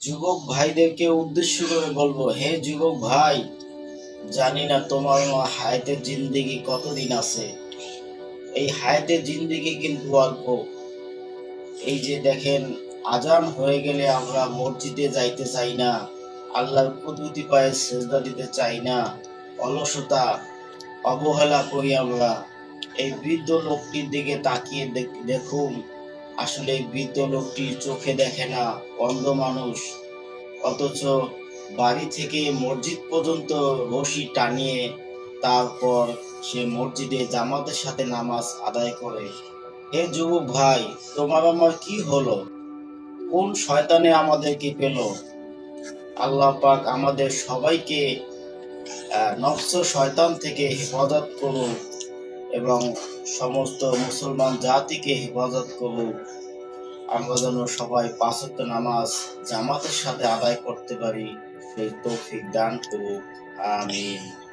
যুবক ভাইদেরকে উদ্দেশ্য করে বলব, হে যুবক ভাই, জানি না তোমার হায়াতের জিন্দিগি কতদিন আছে? এই হায়াতের জিন্দিগি কিন্তু অল্প। এই যে দেখেন, আজান হয়ে গেলে আমরা মসজিদে যাইতে চাই না, আল্লাহর কুদরতি পায়ে সেজদা দিতে চাই না, অলসতা, অবহেলা করি আমরা। এই বৃদ্ধ লোকটির দিকে তাকিয়ে দেখ- দেখুন। আসলে বৃদ্ধ লোকটি চোখে দেখে না, অন্ধ মানুষ। অথচ বাড়ি থেকে মসজিদ পর্যন্ত রশি টানিয়ে তারপর সে মসজিদে জামাতের সাথে নামাজ আদায় করে। হে যুবক ভাই, তোমার আমার কি হলো? কোন শয়তানে আমাদেরকে পেল? আল্লাহ পাক আমাদের সবাইকে নফস শয়তান থেকে হেফাজত করুক এবং সমস্ত মুসলমান জাতিকে হেফাজত করুক। আমরা যেন সবাই পাঁচত্ব নামাজ জামাতের সাথে আদায় করতে পারি। সেই তৌফিক দান করুক। আমিন।